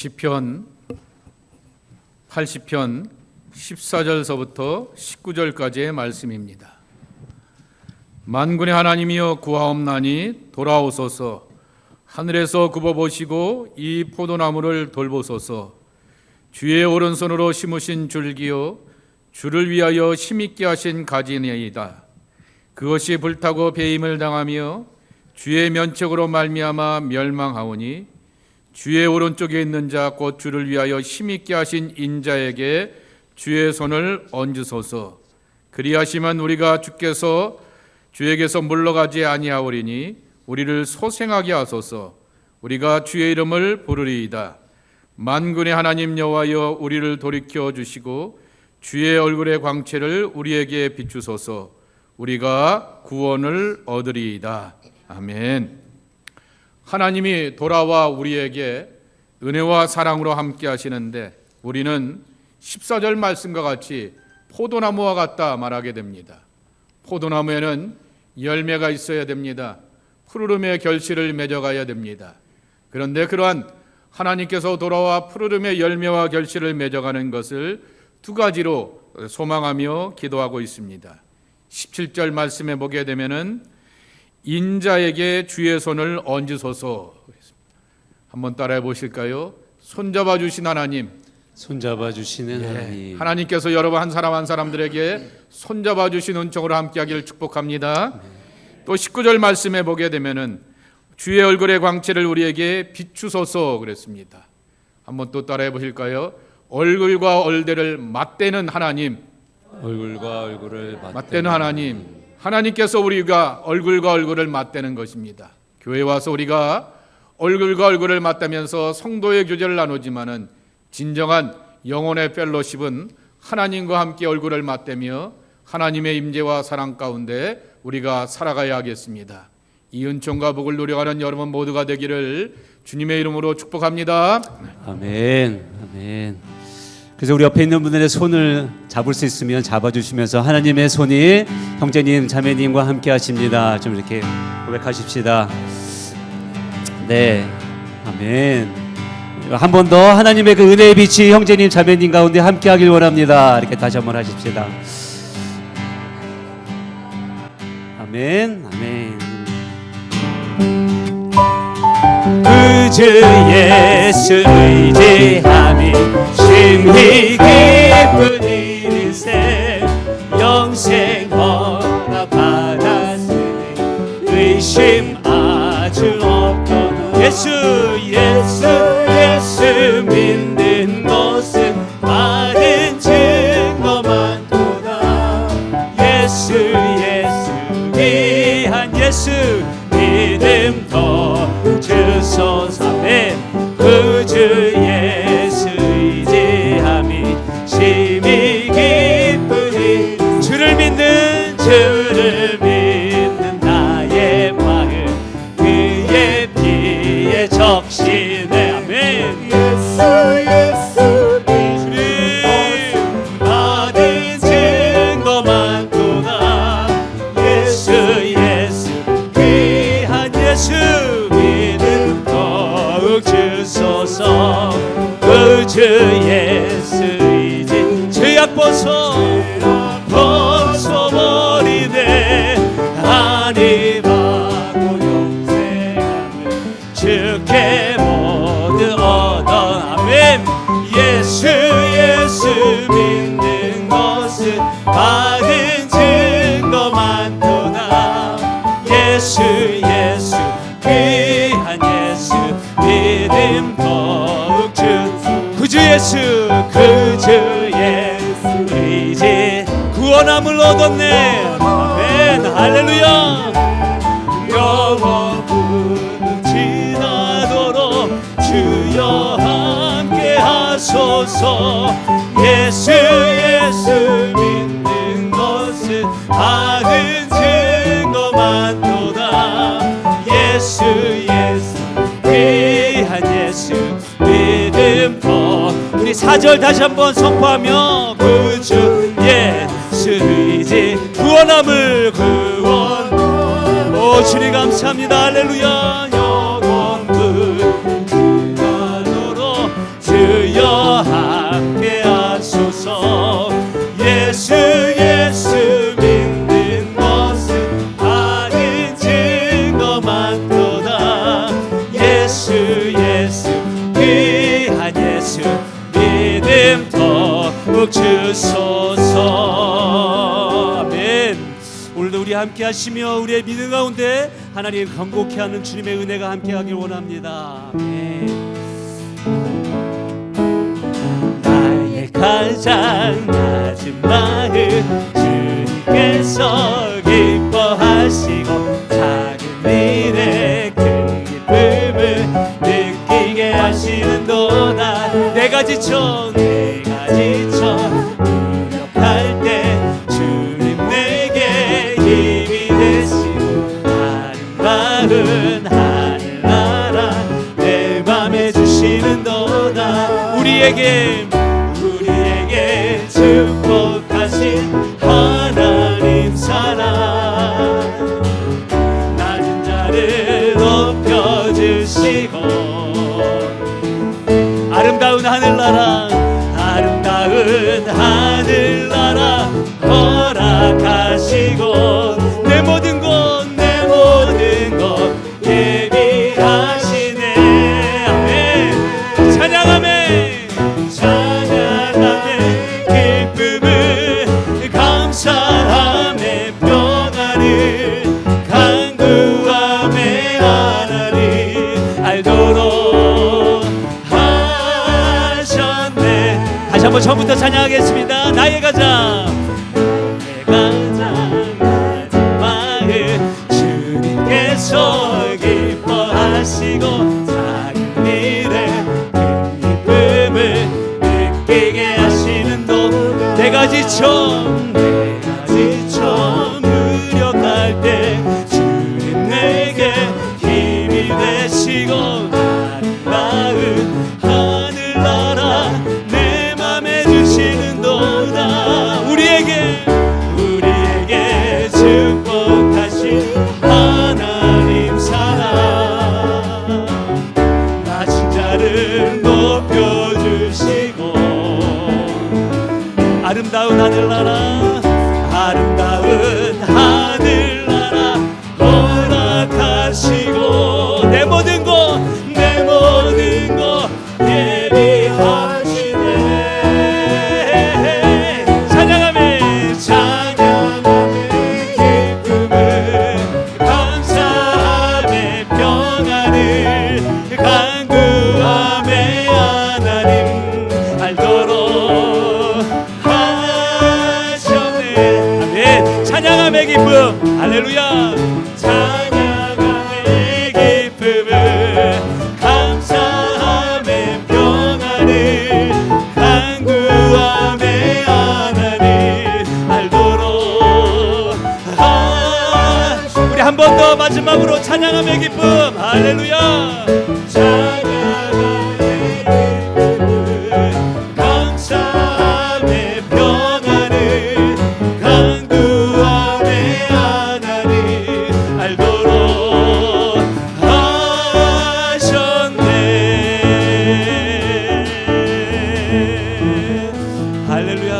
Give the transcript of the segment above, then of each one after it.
시편 80편 14절서부터 19절까지의 말씀입니다. 만군의 하나님이여 구하옵나니 돌아오소서. 하늘에서 굽어 보시고 이 포도나무를 돌보소서. 주의 오른손으로 심으신 줄기요 주를 위하여 힘있게 하신 가지니이다. 그것이 불타고 배임을 당하며 주의 면책으로 말미암아 멸망하오니 주의 오른쪽에 있는 자 곧 주를 위하여 힘있게 하신 인자에게 주의 손을 얹으소서. 그리하시면 우리가 주께서 주에게서 물러가지 아니하오리니 우리를 소생하게 하소서. 우리가 주의 이름을 부르리이다. 만군의 하나님 여호와여 우리를 돌이켜 주시고 주의 얼굴의 광채를 우리에게 비추소서. 우리가 구원을 얻으리이다. 아멘 하나님이 돌아와 우리에게 은혜와 사랑으로 함께 하시는데 우리는 14절 말씀과 같이 포도나무와 같다 말하게 됩니다. 포도나무에는 열매가 있어야 됩니다. 푸르름의 결실을 맺어가야 됩니다. 그런데 그러한 하나님께서 돌아와 푸르름의 열매와 결실을 맺어가는 것을 두 가지로 소망하며 기도하고 있습니다. 17절 말씀에 보게 되면은 인자에게 주의 손을 얹으소서. 한번 따라해 보실까요? 손잡아 주신 하나님. 손잡아 주시는 예, 하나님. 하나님께서 여러분 한 사람 한 사람들에게 손잡아 주신 은총으로 함께하기를 축복합니다. 또 19절 말씀에 보게 되면은 주의 얼굴의 광채를 우리에게 비추소서 그랬습니다. 한번 또 따라해 보실까요? 얼굴과 얼대를 맞대는 하나님, 얼굴과 얼굴을 맞대는 하나님, 하나님께서 우리가 얼굴과 얼굴을 맞대는 것입니다. 교회 와서 우리가 얼굴과 얼굴을 맞대면서 성도의 교제를 나누지만은 진정한 영혼의 펠로십은 하나님과 함께 얼굴을 맞대며 하나님의 임재와 사랑 가운데 우리가 살아가야 하겠습니다. 이 은총과 복을 누려가는 여러분 모두가 되기를 주님의 이름으로 축복합니다. 아멘. 아멘. 그래서 우리 옆에 있는 분들의 손을 잡을 수 있으면 잡아주시면서 하나님의 손이 형제님, 자매님과 함께 하십니다. 좀 이렇게 고백하십시다. 네. 아멘. 한 번 더 하나님의 그 은혜의 빛이 형제님, 자매님 가운데 함께 하길 원합니다. 이렇게 다시 한번 하십시다. 아멘. 아멘. 그저 예수 의지함이 심히 기쁜 얻었네 아멘. 할렐루야. 영원은 지나도록 주여 함께 하소서. 예수 예수 믿는 것은 받은 증거만 도다. 예수 예수 귀한 예수 믿음 더 우리 사절 다시 한번 선포하며 이제 구원함을 구원. 오 주님 감사합니다. 할렐루야 함께 하시며 우리의 믿음 가운데 하나님 건복케 하는 주님의 은혜가 함께 하길 원합니다. 나의 가장 낮은 마음 주님께서 기뻐하시고 작은 일에 큰 기쁨을 느끼게 하시는도다 내가 지쳐 아름다운 하늘나라 아름다운 하늘나라 허락하시고 내 모든 것 내 모든 것 예비하시네. 아멘. 찬양하네 찬양하네 기쁨을 감사함에 평안을 간구함에 하나님 한번 처음부터 찬양하겠습니다. 나의 가장. 나의 가장 마음 주님께서 기뻐하시고 작은 일에 큰 기쁨을 느끼게 하시는 도 내가 지쳐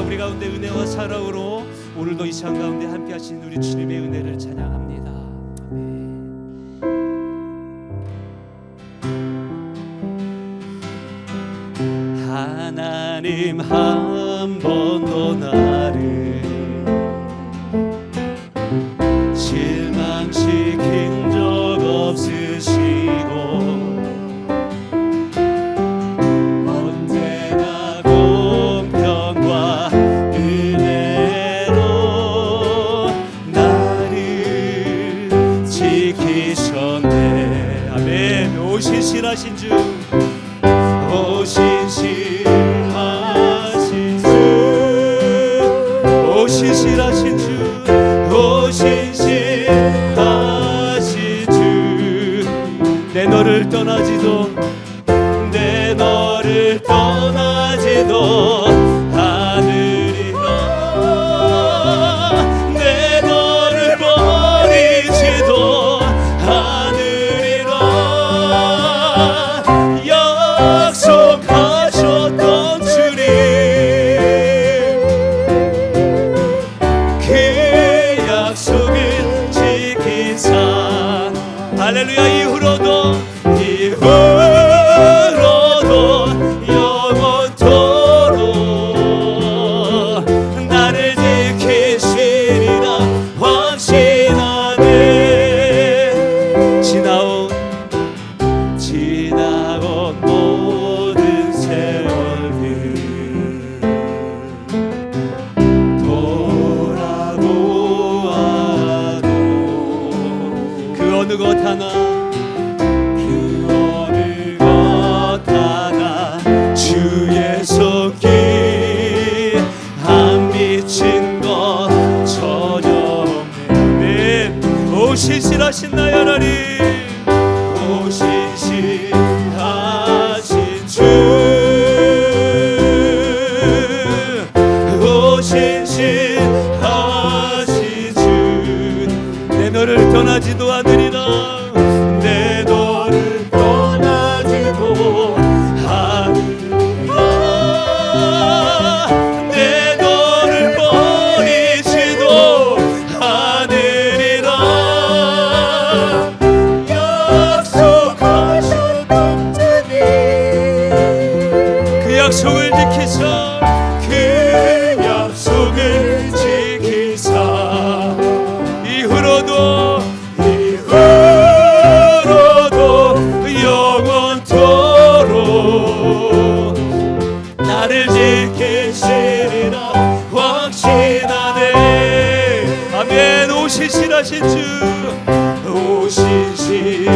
우리 가운데 은혜와 사랑으로 오늘도 이 시간 가운데 함께 하신 우리 주님의 은혜를 찬양합니다. 하나님 한 번도 나 실실하신 나의 하나님. 다시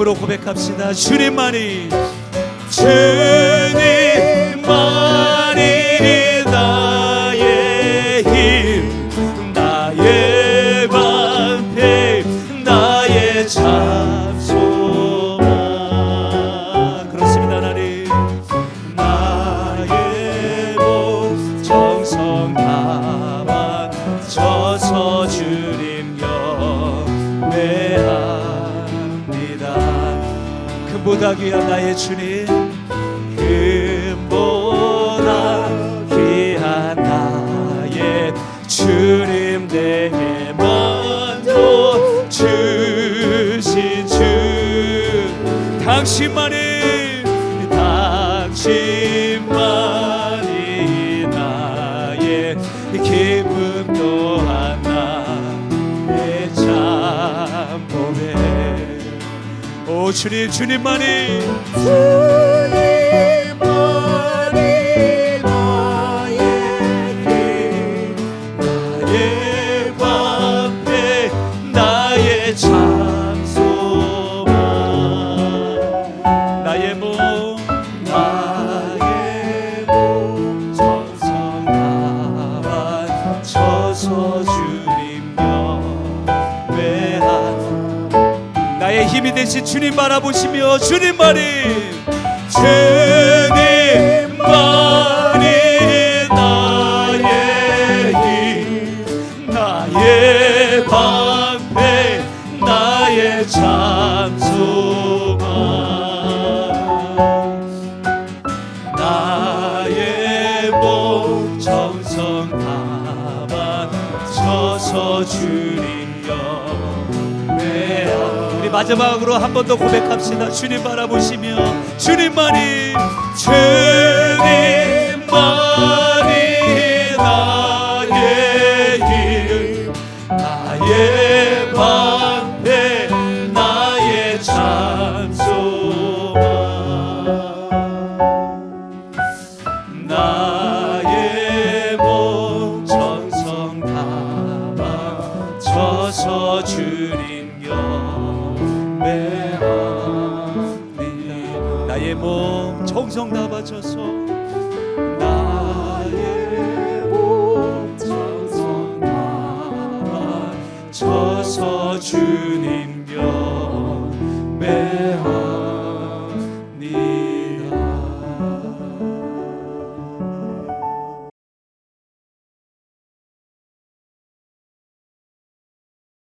입으로 고백합시다. 주님만이 주 금보다 귀한 나의 주님 금보다 귀한 나의 주님 내게 먼저 주신 주. 당신만이 당신만이 나의 오시니 주님만이. 대신 주님 바라보시며 주님만이 주님만이 나의 힘 나의 방패 나의 참소망 나의 몸 정성 담아 쳐서 주님 옆 마지막으로 한 번 더 고백합시다. 주님 바라보시며 주님만이 주님만이 나의 길 나의 방패 나의 찬송아 나의 몸 전성 다 바쳐서 주님 경 몸 정성 다 바쳐서 나의 몸 정성 다 바쳐서 주님 경배하니